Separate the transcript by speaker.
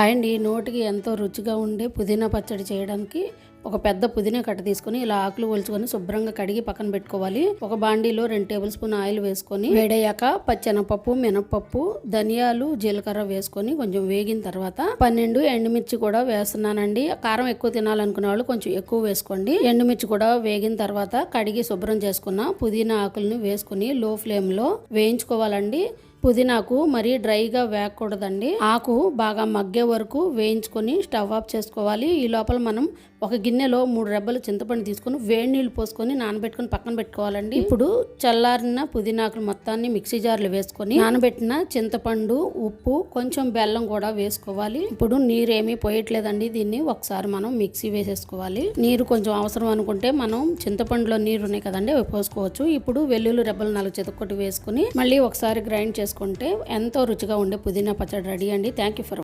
Speaker 1: Hi అండి నోటికి ఎంతో రుచిగా ఉండే పుదీనా పచ్చడి చేయడానికి ఒక పెద్ద పుదీనా కట్ట తీసుకొని ఇలా ఆకులు ఒలుచుకొని శుభ్రంగా కడిగి పక్కన పెట్టుకోవాలి. ఒక బాండీలో రెండు టేబుల్ స్పూన్ ఆయిల్ వేసుకొని వేడయ్యాక పచ్చెనపప్పు మినపప్పు ధనియాలు జీలకర్ర వేసుకొని కొంచెం వేగిన తర్వాత పన్నెండు ఎండుమిర్చి కూడా వేస్తున్నానండి. కారం ఎక్కువ తినాలనుకునే వాళ్ళు కొంచెం ఎక్కువ వేసుకోండి. ఎండుమిర్చి కూడా వేగిన తర్వాత కడిగి శుభ్రం చేసుకున్న పుదీనా ఆకులను వేసుకుని లో ఫ్లేమ్లో వేయించుకోవాలండి. పుదీనాకు మరీ డ్రైగా వేయకూడదండి. ఆకు బాగా మగ్గే వరకు వేయించుకొని స్టవ్ ఆఫ్ చేసుకోవాలి. ఈ లోపల మనం ఒక గిన్నెలో మూడు రెబ్బలు చింతపండు తీసుకొని వేడి నీళ్ళు పోసుకొని నానబెట్టుకొని పక్కన పెట్టుకోవాలండి. ఇప్పుడు చల్లారిన పుదీనాకులు మొత్తాన్ని మిక్సీ జార్లు వేసుకొని నానబెట్టిన చింతపండు ఉప్పు కొంచెం బెల్లం కూడా వేసుకోవాలి. ఇప్పుడు నీరు ఏమీ పోయట్లేదండి. దీన్ని ఒకసారి మనం మిక్సీ వేసేసుకోవాలి. నీరు కొంచెం అవసరం అనుకుంటే మనం చింతపండులో నీరు ఉన్నాయి కదండి అవి పోసుకోవచ్చు. ఇప్పుడు వెల్లుల్లి రెబ్బలు నాలుగు చితక్కొట్టి వేసుకొని మళ్ళీ ఒకసారి గ్రైండ్ చేసుకుంటే ఎంతో రుచిగా ఉండే పుదీనా పచ్చడి రెడీ అండి. Thank you for